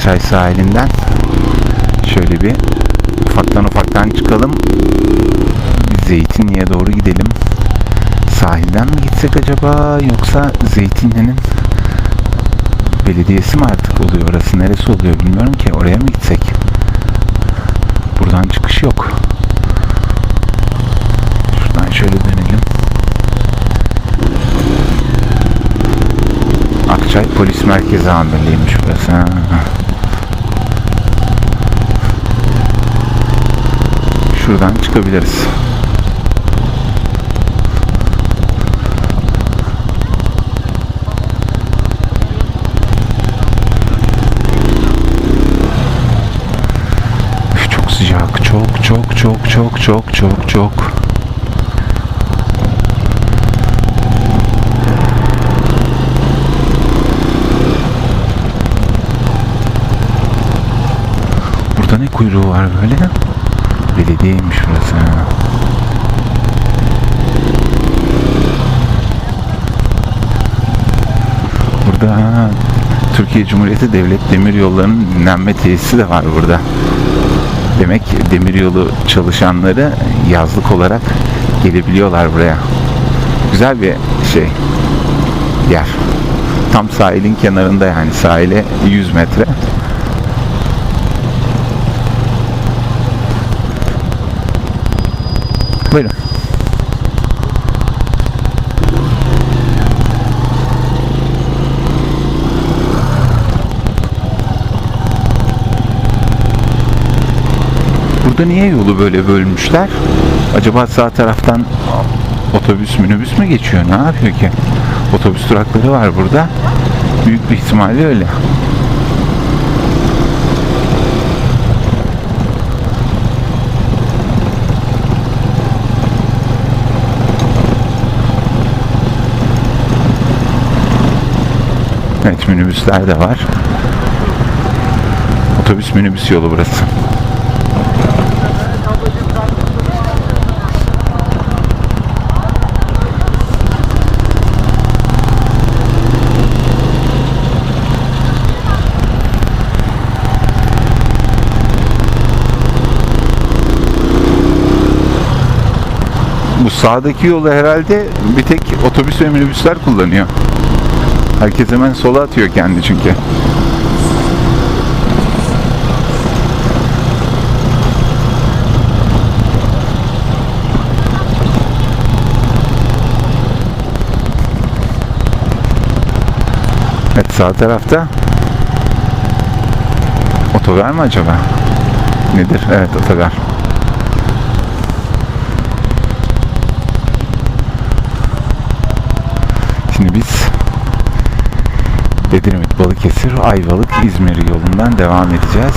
Akçay sahilinden. Şöyle bir ufaktan ufaktan çıkalım. Zeytinli'ye doğru gidelim. Sahilden mi gitsek acaba yoksa Zeytinli'nin belediyesi mi artık oluyor orası neresi oluyor bilmiyorum ki oraya mı gitsek? Buradan çıkış yok. Şuradan şöyle dönelim. Akçay Polis Merkezi Amirliğiymiş burası. Ha. Şuradan çıkabiliriz. Çok sıcak. Çok çok çok çok çok çok çok. Burada ne kuyruğu var böyle? Belediyeymiş burası. Burada Türkiye Cumhuriyeti Devlet Demiryolları'nın dinlenme tesisi de var burada. Demek demiryolu çalışanları yazlık olarak gelebiliyorlar buraya. Güzel bir şey. Yer. Tam sahilin kenarında yani sahile 100 metre. Buyurun. Burada niye yolu böyle bölmüşler? Acaba sağ taraftan otobüs minibüs mü geçiyor? Ne yapıyor ki? Otobüs durakları var burada. Büyük bir ihtimalle öyle. Evet minibüsler de var. Otobüs minibüs yolu burası. Bu sağdaki yolu herhalde bir tek otobüs ve minibüsler kullanıyor. Herkes hemen sola atıyor kendi çünkü. Evet sağ tarafta otogar mı acaba? Nedir? Evet otogar. Şimdi biz Edremit, Balıkesir, Ayvalık, İzmir yolundan devam edeceğiz.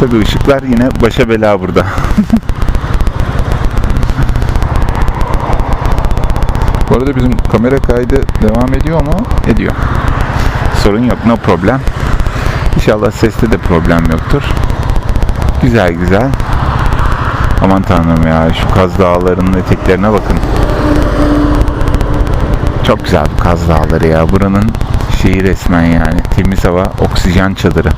Tabii ışıklar yine başa bela burada. Bu arada bizim kamera kaydı devam ediyor mu? Ediyor. Sorun yok, no problem. İnşallah seste de problem yoktur. Güzel güzel. Aman tanrım ya şu Kaz Dağları'nın eteklerine bakın. Çok güzel bu Kaz Dağları ya. Buranın şeyi resmen yani. Temiz hava, oksijen çadırı.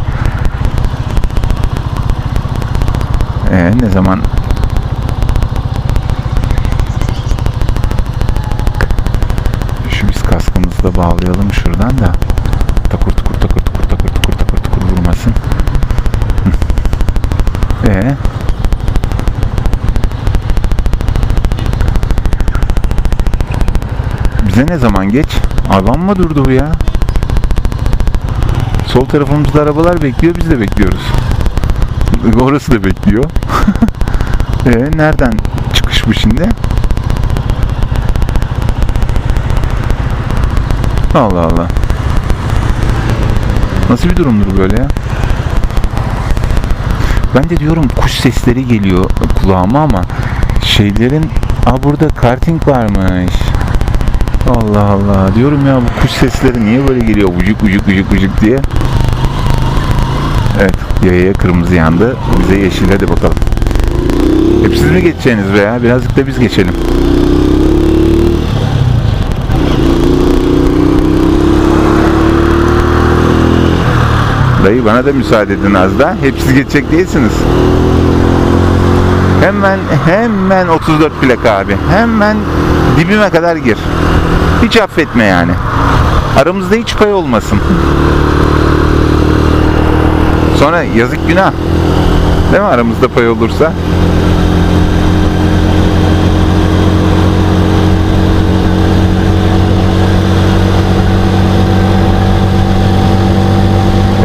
Ee, ne zaman şu biz kaskımızı da bağlayalım şuradan da takur tukur takur tukur takur tukur takur tukur vurmasın. Ee, bize ne zaman geç? Adam mı durdu bu ya? Sol tarafımızda arabalar bekliyor, biz de bekliyoruz. Orası da bekliyor. e nereden çıkış bu şimdi? Allah Allah. Nasıl bir durumdur böyle ya? Ben de diyorum kuş sesleri geliyor kulağıma ama şeylerin Aa burada karting varmış. Allah Allah. Diyorum ya bu kuş sesleri niye böyle geliyor ucuk ucuk ucuk ucuk diye. Evet yayaya kırmızı yandı. Bize yeşil hadi bakalım. Hep siz mi geçeceğiniz be ya? Birazcık da biz geçelim. Dayı bana da müsaade edin az da. Hep siz geçecek değilsiniz. Hemen hemen 34 plaka abi. Hemen dibime kadar gir. Hiç affetme yani. Aramızda hiç pay olmasın. Sonra yazık günah. Değil mi aramızda pay olursa?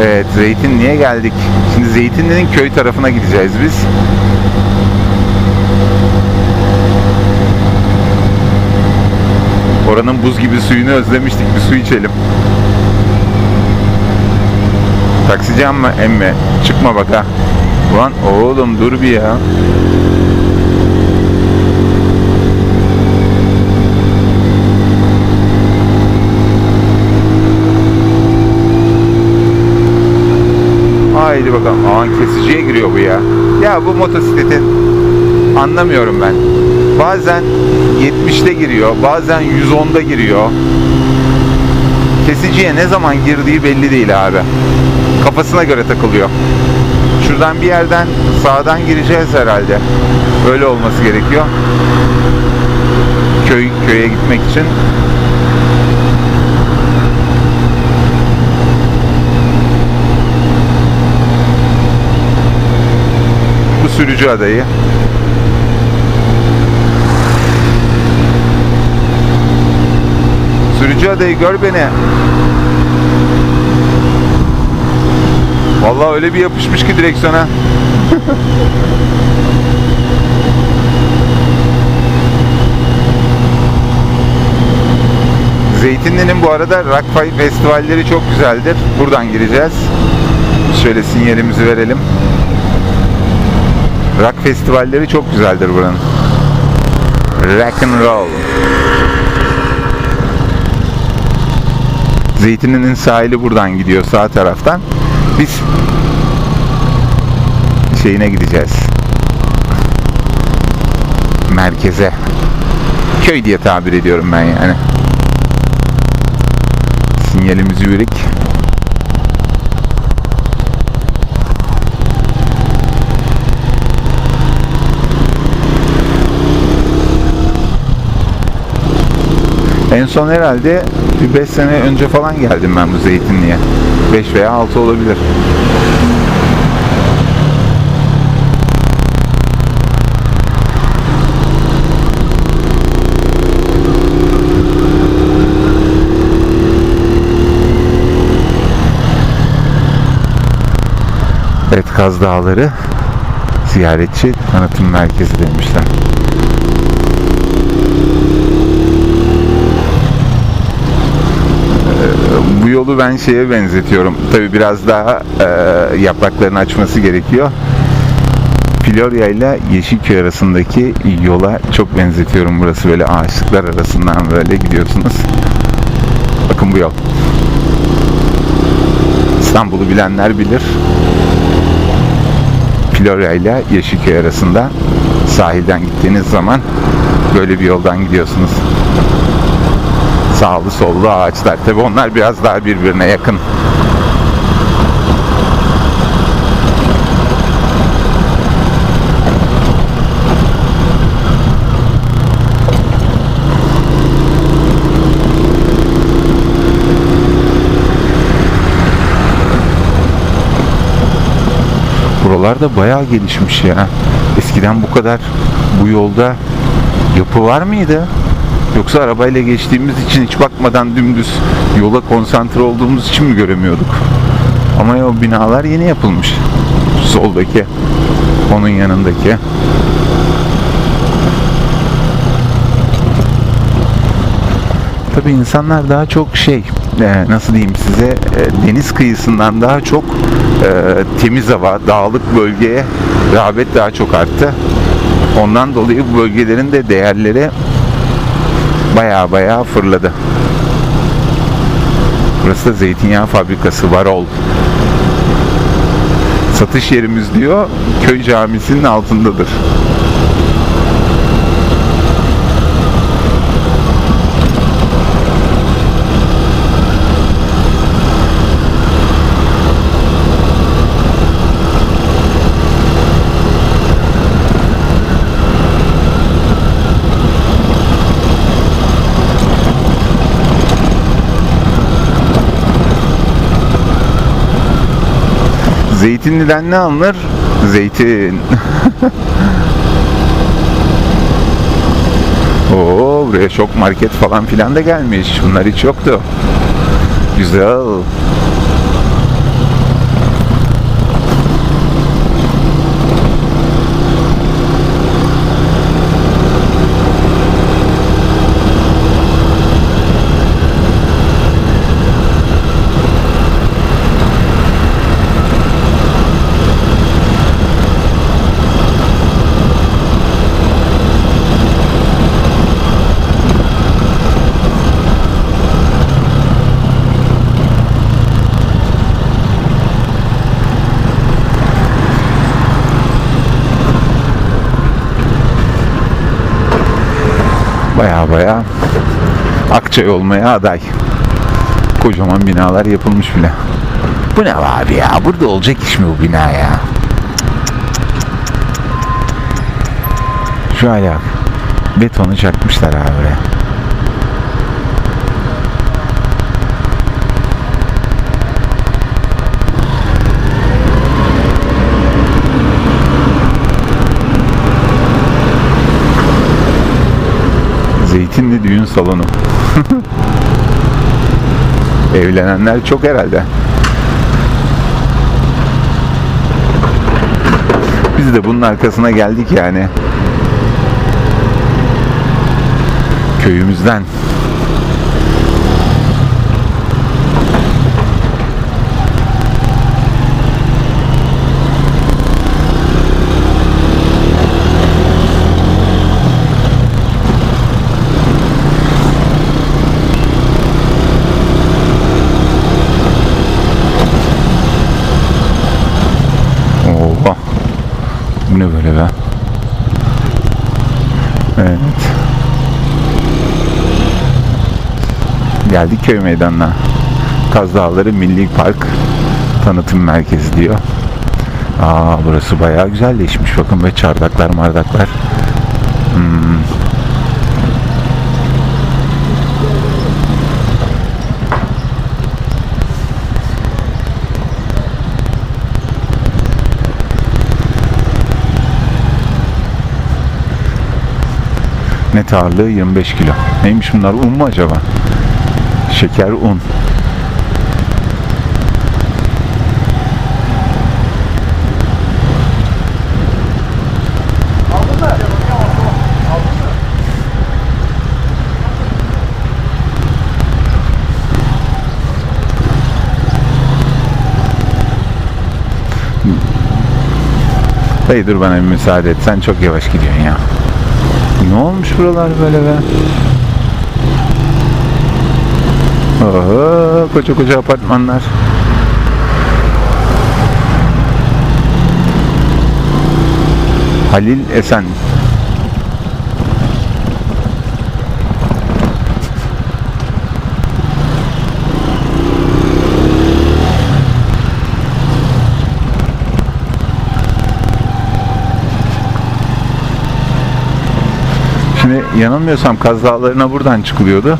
Evet Zeytinli'ye geldik. Şimdi Zeytinli'nin köy tarafına gideceğiz biz. Oranın buz gibi suyunu özlemiştik. Bir su içelim. Taksici amma emme. Çıkma bak ha. Ulan oğlum dur bir ya. Haydi bakalım. Aman kesiciye giriyor bu ya. Ya bu motosikletin anlamıyorum ben. Bazen 70'te giriyor, bazen 110'da giriyor. Kesiciye ne zaman girdiği belli değil abi. Kafasına göre takılıyor. Şuradan bir yerden sağdan gireceğiz herhalde. Öyle olması gerekiyor. Köy köye gitmek için. Bu sürücü adayı. Sürücü adayı gör beni. Vallahi öyle bir yapışmış ki direksiyona. Zeytinli'nin bu arada Rock festivalleri çok güzeldir. Buradan gireceğiz. Şöyle sinyalimizi verelim. Rock festivalleri çok güzeldir buranın. Rock and roll. Zeytinli'nin sahili buradan gidiyor sağ taraftan. Biz şeyine gideceğiz. Merkeze. Köy diye tabir ediyorum ben yani. Sinyalimiz yürük. En son herhalde bir 5 sene önce falan geldim ben bu zeytinliğe. 5 veya 6 olabilir. Evet Kaz Dağları ziyaretçi tanıtım merkezi demişler. Bu yolu ben şeye benzetiyorum. Tabi biraz daha e, yapraklarını açması gerekiyor. Florya ile Yeşilköy arasındaki yola çok benzetiyorum. Burası böyle ağaçlıklar arasından böyle gidiyorsunuz. Bakın bu yol. İstanbul'u bilenler bilir. Florya ile Yeşilköy arasında sahilden gittiğiniz zaman böyle bir yoldan gidiyorsunuz sağlı sollu ağaçlar. Tabi onlar biraz daha birbirine yakın. Buralar da bayağı gelişmiş ya. Eskiden bu kadar bu yolda yapı var mıydı? Yoksa arabayla geçtiğimiz için hiç bakmadan dümdüz yola konsantre olduğumuz için mi göremiyorduk? Ama ya o binalar yeni yapılmış. Soldaki, onun yanındaki. Tabi insanlar daha çok şey, e, nasıl diyeyim size, e, deniz kıyısından daha çok e, temiz hava, dağlık bölgeye rağbet daha çok arttı. Ondan dolayı bu bölgelerin de değerleri baya baya fırladı. Burası da zeytinyağı fabrikası Varol. Satış yerimiz diyor köy camisinin altındadır. Zeytinli'den ne alınır? Zeytin. Oo, buraya çok market falan filan da gelmiş. Bunlar hiç yoktu. Güzel. Baya Akçay olmaya aday. Kocaman binalar yapılmış bile. Bu ne abi ya? Burada olacak iş mi bu bina ya? Şu hale bak. Betonu çakmışlar abi buraya. Zeytinli düğün salonu. Evlenenler çok herhalde. Biz de bunun arkasına geldik yani. Köyümüzden. Oha. Bu ne böyle be? Evet. Geldik köy meydanına. Kaz Dağları Milli Park Tanıtım Merkezi diyor. Aa burası bayağı güzelleşmiş. Bakın be çardaklar mardaklar. Hmm. Net ağırlığı 25 kilo. Neymiş bunlar? Un mu acaba? Şeker un. Dayı dur bana bir müsaade et. Sen çok yavaş gidiyorsun ya. Ne olmuş buralar böyle be? Oho, koca koca apartmanlar. Halil Esen. Şimdi yanılmıyorsam Kaz Dağları'na buradan çıkılıyordu.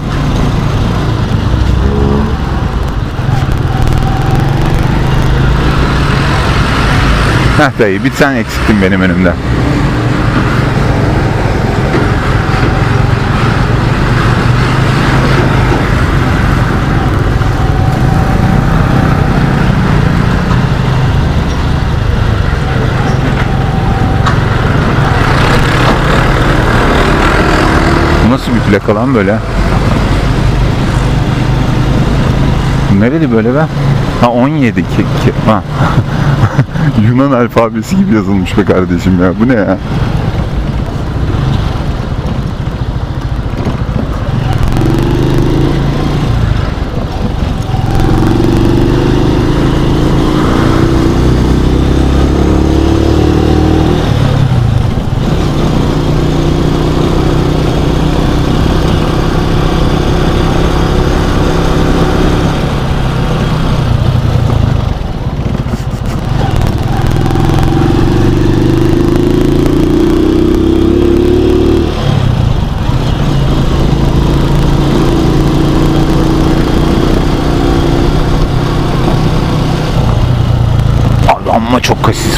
Heh dayı bir sen eksiktin benim önümde. Bu nasıl bir plaka lan böyle? Nereli böyle be? Ha 17 ki, ki- ha. Yunan alfabesi gibi yazılmış be kardeşim ya. Bu ne ya?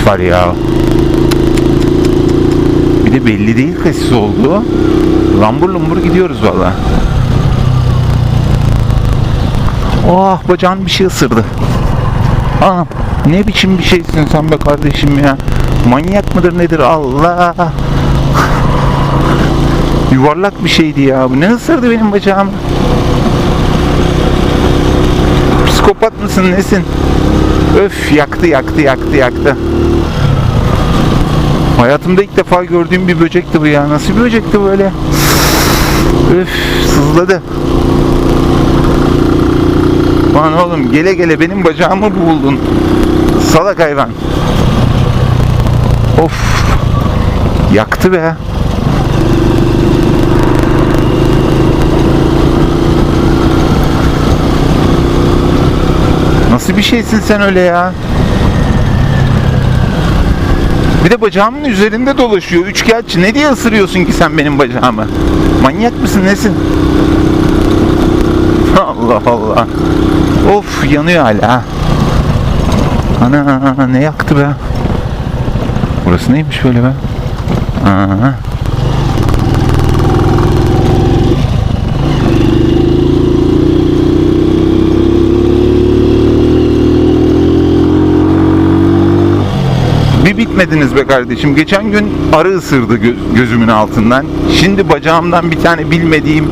Var ya. Bir de belli değil kasis olduğu. Lambur lumbur gidiyoruz valla. Oh bacağın bir şey ısırdı. Anam ne biçim bir şeysin sen be kardeşim ya. Manyak mıdır nedir Allah. Yuvarlak bir şeydi ya. Bu ne ısırdı benim bacağımı? Psikopat mısın nesin? Öf yaktı yaktı yaktı yaktı. Hayatımda ilk defa gördüğüm bir böcekti bu ya. Nasıl bir böcekti böyle? Öf sızladı. Lan oğlum gele gele benim bacağımı buldun. Salak hayvan. Of. Yaktı be. Nasıl bir şeysin sen öyle ya? Bir de bacağımın üzerinde dolaşıyor. Üçkağıtçı. Ne diye ısırıyorsun ki sen benim bacağımı? Manyak mısın nesin? Allah Allah. Of yanıyor hala. Ana ne yaktı be? Burası neymiş böyle be? Aha. Bir bitmediniz be kardeşim. Geçen gün arı ısırdı gö- gözümün altından. Şimdi bacağımdan bir tane bilmediğim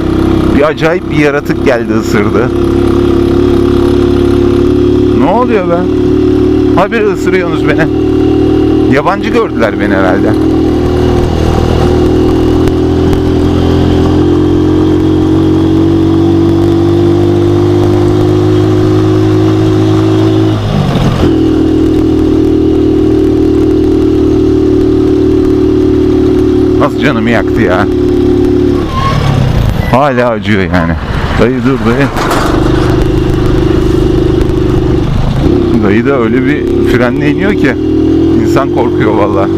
bir acayip bir yaratık geldi ısırdı. Ne oluyor be? Habire ısırıyorsunuz beni. Yabancı gördüler beni herhalde. Nasıl canımı yaktı ya. Hala acıyor yani. Dayı dur dayı. Dayı da öyle bir frenle iniyor ki insan korkuyor valla.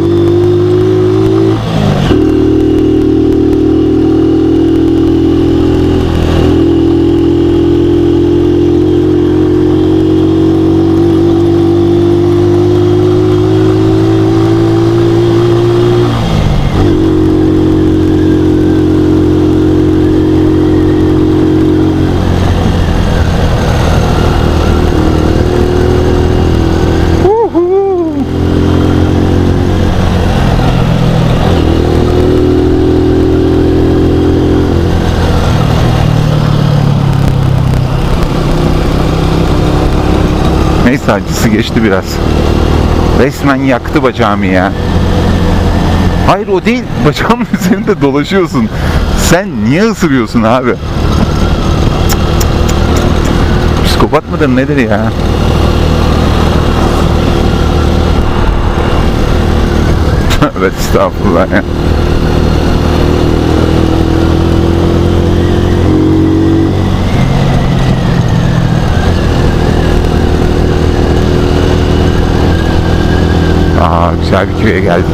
Neyse acısı geçti biraz. Resmen yaktı bacağımı ya. Hayır o değil. Bacağımın üzerinde dolaşıyorsun. Sen niye ısırıyorsun abi? Psikopat mıdır nedir ya? evet estağfurullah ya. Bir köye geldik.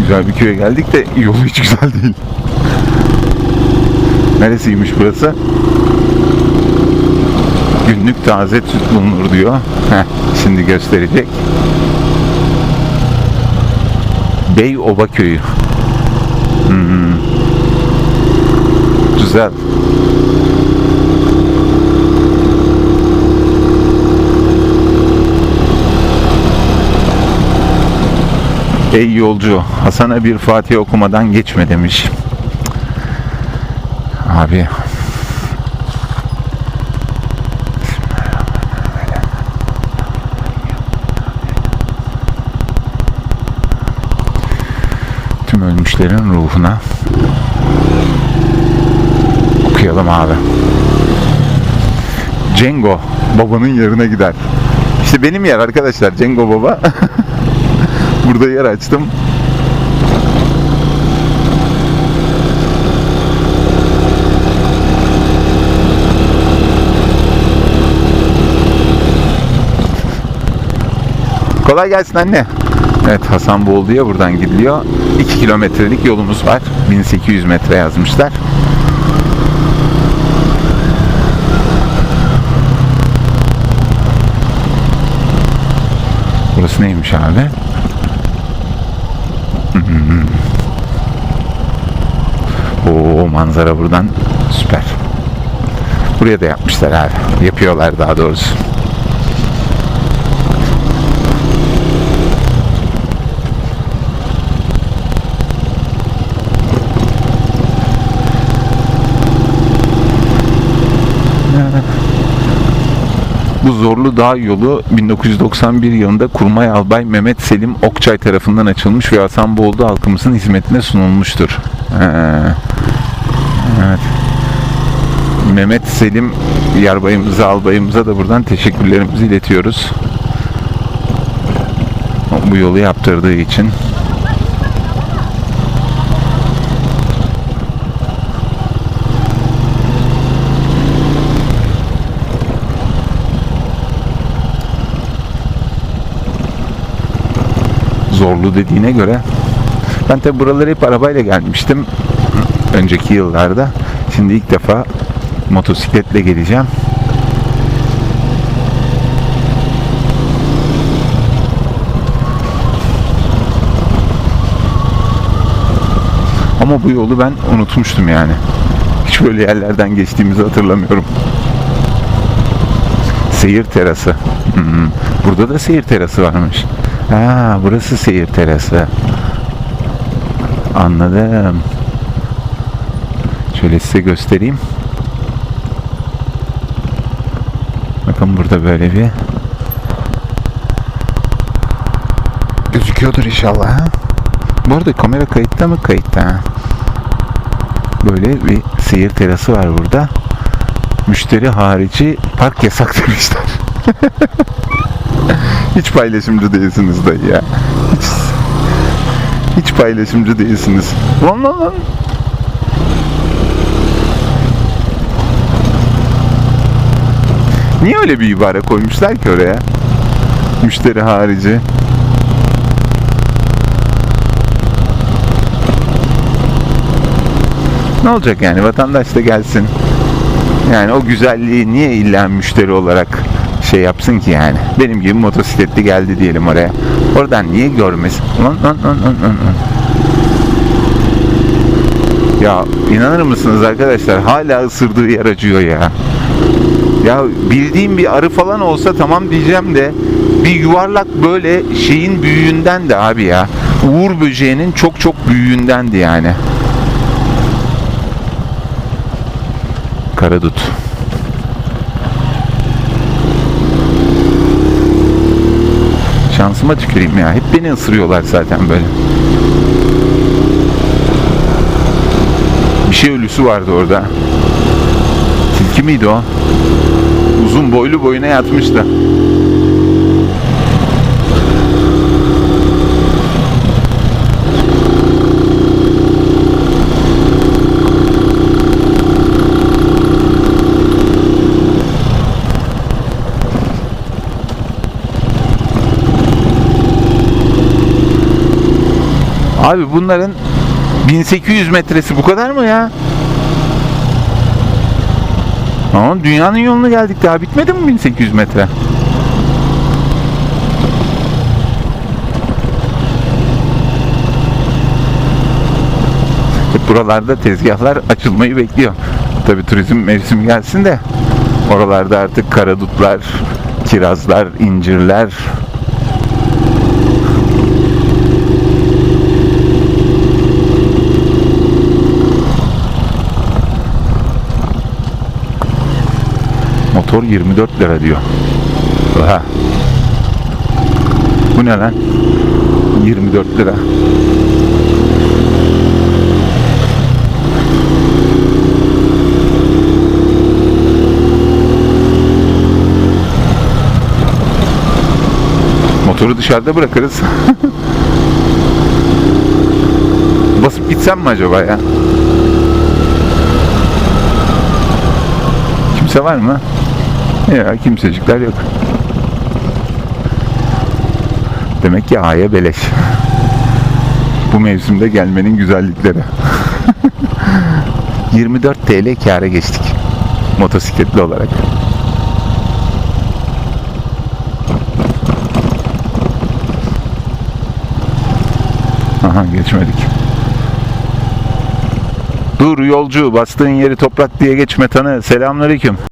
Güzel bir köye geldik de yolu hiç güzel değil. Neresiymiş burası? Günlük taze süt bulunur diyor. Heh, şimdi gösterecek. Bey Oba Köyü. Hmm. Güzel. Ey yolcu, Hasan'a bir Fatih okumadan geçme demiş. Abi. Ölmüşlerin ruhuna okuyalım abi. Cengo babanın yerine gider. İşte benim yer arkadaşlar Cengo baba. Burada yer açtım. Kolay gelsin anne. Evet Hasanboğlu'ya buradan gidiliyor. 2 kilometrelik yolumuz var. 1800 metre yazmışlar. Burası neymiş abi? Oo manzara buradan süper. Buraya da yapmışlar abi. Yapıyorlar daha doğrusu. Bu Zorlu Dağ yolu 1991 yılında Kurmay Albay Mehmet Selim Okçay tarafından açılmış ve Hasanboğlu halkımızın hizmetine sunulmuştur. Ee, evet. Mehmet Selim yarbayımıza, albayımıza da buradan teşekkürlerimizi iletiyoruz. Bu yolu yaptırdığı için. Zorlu dediğine göre ben tabi buralara hep arabayla gelmiştim önceki yıllarda. Şimdi ilk defa motosikletle geleceğim. Ama bu yolu ben unutmuştum yani. Hiç böyle yerlerden geçtiğimizi hatırlamıyorum. Seyir terası. Hı. Burada da seyir terası varmış. Ha, burası seyir terası. Anladım. Şöyle size göstereyim. Bakın burada böyle bir gözüküyordur inşallah. Ha? Bu arada kamera kayıtta mı? Kayıtta. Böyle bir seyir terası var burada. Müşteri harici park yasak demişler. Hiç paylaşımcı değilsiniz dayı ya. Hiç, hiç paylaşımcı değilsiniz. Lan lan lan. Niye öyle bir ibare koymuşlar ki oraya? Müşteri harici. Ne olacak yani vatandaş da gelsin. Yani o güzelliği niye illa müşteri olarak şey yapsın ki yani. Benim gibi motosikletli geldi diyelim oraya. Oradan niye görmesin? Lan lan lan lan lan. Ya inanır mısınız arkadaşlar hala ısırdığı yer acıyor ya. Ya bildiğim bir arı falan olsa tamam diyeceğim de bir yuvarlak böyle şeyin büyüğünden de abi ya. Uğur böceğinin çok çok büyüğündendi yani. Karadut. Şansıma tüküreyim ya. Hep beni ısırıyorlar zaten böyle. Bir şey ölüsü vardı orada. Tilki miydi o? Uzun boylu boyuna yatmıştı. Abi bunların 1800 metresi bu kadar mı ya? Ama dünyanın yoluna geldik daha bitmedi mi 1800 metre? Hep buralarda tezgahlar açılmayı bekliyor. Tabi turizm mevsimi gelsin de oralarda artık karadutlar, kirazlar, incirler, Motor 24 lira diyor. Oha. Bu ne lan? 24 lira. Motoru dışarıda bırakırız. Basıp gitsem mi acaba ya? Kimse var mı? Ya kimsecikler yok. Demek ki A'ya beleş. Bu mevsimde gelmenin güzellikleri. 24 TL kâra geçtik. Motosikletli olarak. Aha geçmedik. Dur yolcu bastığın yeri toprak diye geçme tanı. Selamünaleyküm.